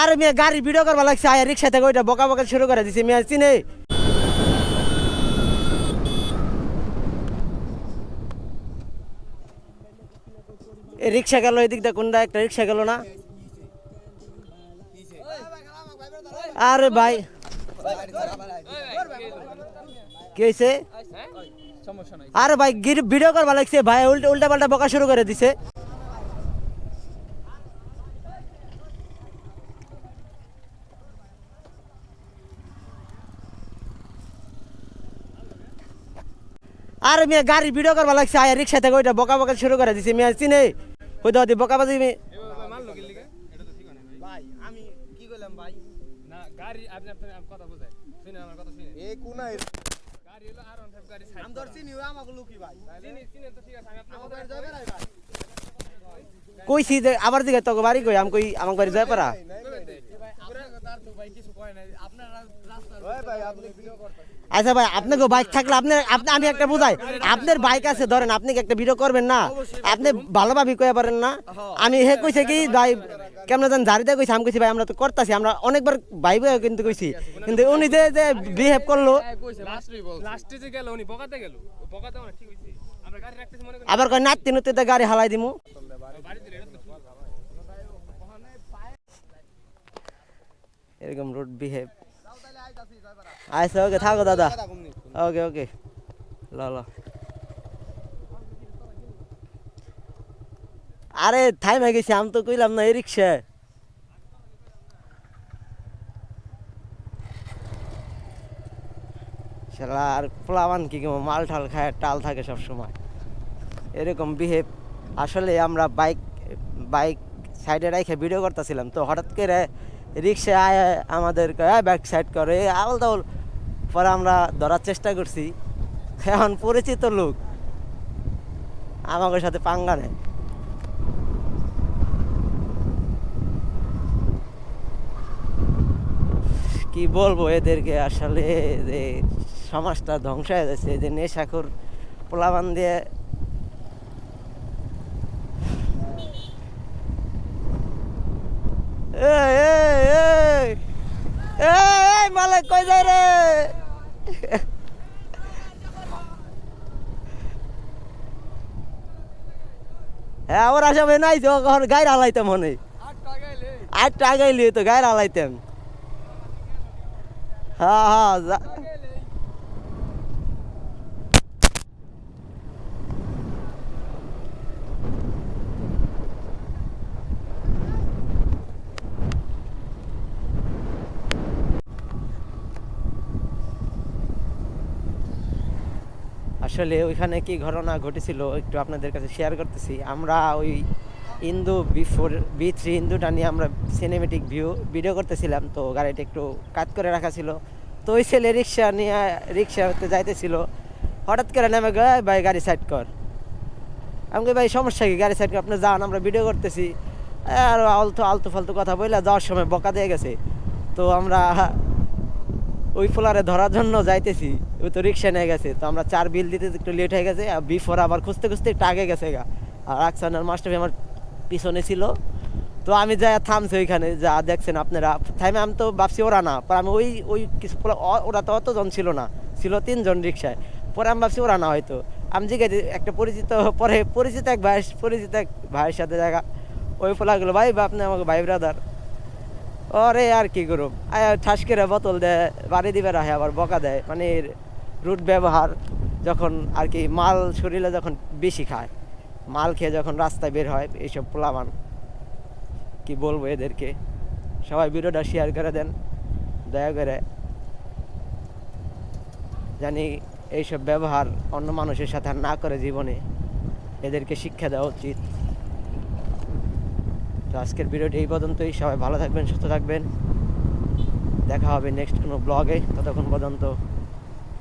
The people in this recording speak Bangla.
আরে মেয়ে গাড়ি ভিডিও করবা লাগছে আয় রিক্সা থেকে ওইটা বকা বকা শুরু করে দিছে মেয়ে চিনে? রিক্সা গেল এদিক দিয়ে কোনটা একটা রিক্সা গেল না? আরে ভাই। কি হয়েছে আরে ভাই ভিডিও করবা লাগছে ভাই উল্টা উল্টা পাল্টা বকা শুরু করে দিছে। আরে মেয়ে গাড়ি ভিডিও করবা লাগছে আয় রিক্সা থেকে ওইটা বকা বকা শুরু করে দিছে মেয়ে চিনে? হইতে হতে বকা বাজি মেয়ে ভাই আমি কি করলাম ভাই? না গাড়ি আপনি আপনি কথা বোঝায় শুনে আমার কথা শুনে এ কোনায়? গাড়ি হলো আর ওয়ান গাড়ি সাইড আমি ধর চিনি আমাকে লুকি ভাই। চিনি চিনি তো ঠিক আছে আমি আপনার আমাকে যাবে ভাই। কইছি যে আবার দিকে তোকে বাড়ি কই আমি কই আমার বাড়ি যায় পারা ওই ভাই আপনি ভিডিও করতেন আচ্ছা ভাই আপনাকে বাইক থাকলে আপনি আপনি আমি একটা বুঝাই। আপনার বাইক আছে, ধরেন আপনি একটা ভিডিও করবেন না? আপনি ভালোভাবে কয়ে পারেন না? আমি হে কইছে কি, ভাই, কেমন জান জারিতে কইছে, আমি কইছি, ভাই, আমরা তো করতাছি, আমরা অনেকবার ভাই ভাই কিন্তু কইছি। কিন্তু উনি যে যে বিহেভ করল লাস্টে যে গেল উনি বকাতে গেল বকাতে আমরা গাড়ি রাখতেছি মনে আবার কয় নাতি নুতিতে গাড়ি হালাই দিমু বাড়ি দিলে এটা তো ঠিক। এরকম রুড বিহেভ আচ্ছা ওকে, থাকো, দাদা। ওকে ওকে। ল আরে, থাইমে গেছি, আমি তো কইলাম না, এই রিক্সা। শালা, আর পোলাবান কি মাল ঠাল খায়, টাল থাকে সব সময় এরকম বিহেভ আসলে আমরা বাইক বাইক সাইডে রাইখে ভিডিও করতেছিলাম, তো হঠাৎ করে রিক্সা আয় আমাদের ব্যাক সাইড করে, আউল তাউল। পরে আমরা ধরার চেষ্টা করছি। এখন পরিচিত লোক। আমাদের সাথে পাঙ্গা নেয়। কি বলব এদেরকে আসলে? যে সমাজটা ধ্বংস হয়ে যাচ্ছে যে নেশাখোর পোলাবান দিয়ে এই এই এই এই মালিক কই যায় রে? হ্যাঁ ওরা সবাই নাই তো ওখানে গায়ে হালাইতাম মনে আট টাকাইলি তো গায়ে হালাইতাম। হ্যাঁ হ্যাঁ আসলে ওইখানে কি ঘটনা ঘটেছিল একটু আপনাদের কাছে শেয়ার করতেছি। আমরা ওই Indu B four B three ইন্দুটা নিয়ে আমরা সিনেমেটিক ভিউ ভিডিও করতেছিলাম, তো গাড়িটা একটু কাট করে রাখা ছিল। তো ওই ছেলে রিক্সা নিয়ে রিক্সাতে যাইতেছিল। হঠাৎ করে নেমে গয় ভাই, গাড়ি সাইড কর। আমি ভাই, সমস্যা কি? গাড়ি সাইড কর, আপনি যান, আমরা ভিডিও করতেছি। আর আলতু আলতু ফালতু কথা বললে যাওয়ার সময় বকা দিয়ে গেছে। তো আমরা ওই ফোলারে ধরার জন্য যাইতেছি। ওই তো রিক্সা নিয়ে গেছে, তো আমরা চার বিল দিতে একটু লেট হয়ে গেছে, আর বিফোর আবার খুঁজতে খুঁজতে একটু আগে গেছে গা। আর আকসানের মাস্টার আমার পিছনে ছিল। তো আমি যাই থামছি ওইখানে, যা দেখছেন আপনারা। থাইমে আমি তো ভাবছি ওরা না, পরে আমি ওই ওই কিছু ওরা তো অতজন ছিল না, ছিল তিনজন রিক্সায়। পরে আমি ভাবছি ওরা না হয়তো। আমি জিজ্ঞাসা একটা পরিচিত, পরে পরিচিত এক ভাই, পরিচিত এক ভাইয়ের সাথে জায়গা ওই ফোলাগুলো ভাই বা আপনি আমাকে ভাই ব্রাদার ওরে আর কি করুম? ঠাস করে বোতল দেয় বাড়ি দিবে রাখে আবার বকা দেয়। মানে রুট ব্যবহার যখন আর কি মাল শরীরে যখন বেশি খায়, মাল খেয়ে যখন রাস্তায় বের হয়, এইসব পোলামান কি বলব এদেরকে? সবাই ভিডিওটা শেয়ার করে দেন, দয়া করে। জানি এইসব ব্যবহার অন্য মানুষের সাথে আর না করে জীবনে, এদেরকে শিক্ষা দেওয়া উচিত। তো আজকের ভিডিওটি এই পর্যন্তই, সবাই ভালো থাকবেন, সুস্থ থাকবেন। দেখা হবে নেক্সট কোনো ব্লগে ততক্ষণ পর্যন্ত।